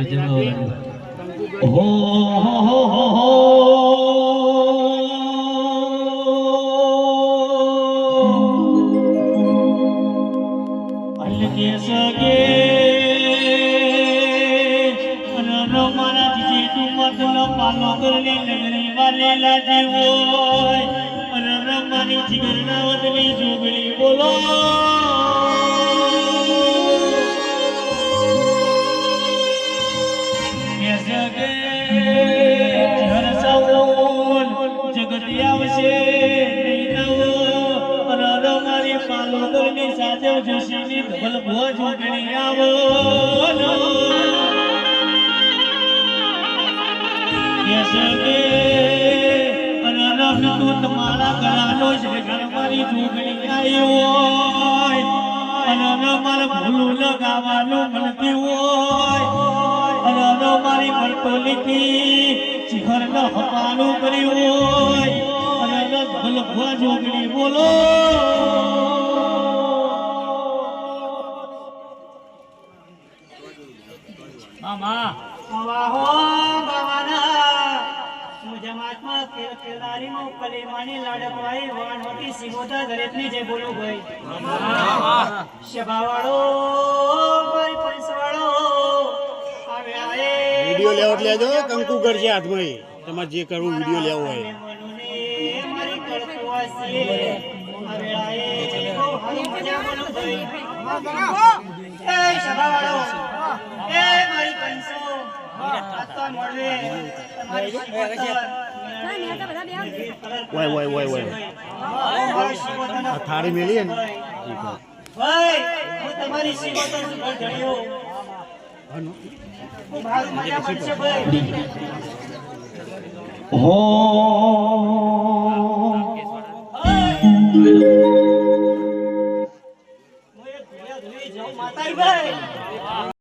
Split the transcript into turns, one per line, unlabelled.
હો હો હો હો હો અલકે કરલી જોશી ની ધબલ ભો જોગણી આવો તમારા ગળાનો છે ગણમારી જોગણી આવી હોય. અનર મારે ભૂલું લગાવવાનું મળતી હોય અનર મારી મરતોલીથી શિખર ન હપાનું કર્યું હોય. અનર ભલભવા જોગણી, બોલો. મામા.
વાહો ભવાના. મુજમાત્મા ખેલ ખેલાડીનો કલેમાની લાડકવાઈ વાણ હોતી સિમોતા દરેતની જે બોલો ભાઈ. શભાવાળો ભાઈ પંચવાળો આવે આએ
વીડિયો લેવટ લેજો કંકુ કરજે હાથમાં. તમારે જે કરવું વીડિયો લેવો હોય.
મારી કળકુવાસી આવે બહુ હારું મજા બોલું ભાઈ. એ શભાવાળો એ મારી પંચો. આત્મા મળે તમારી.
વાય વાય વાય વાય થાળી મેલી ને?
ભાઈ હું તમારી મજા ભાઈ.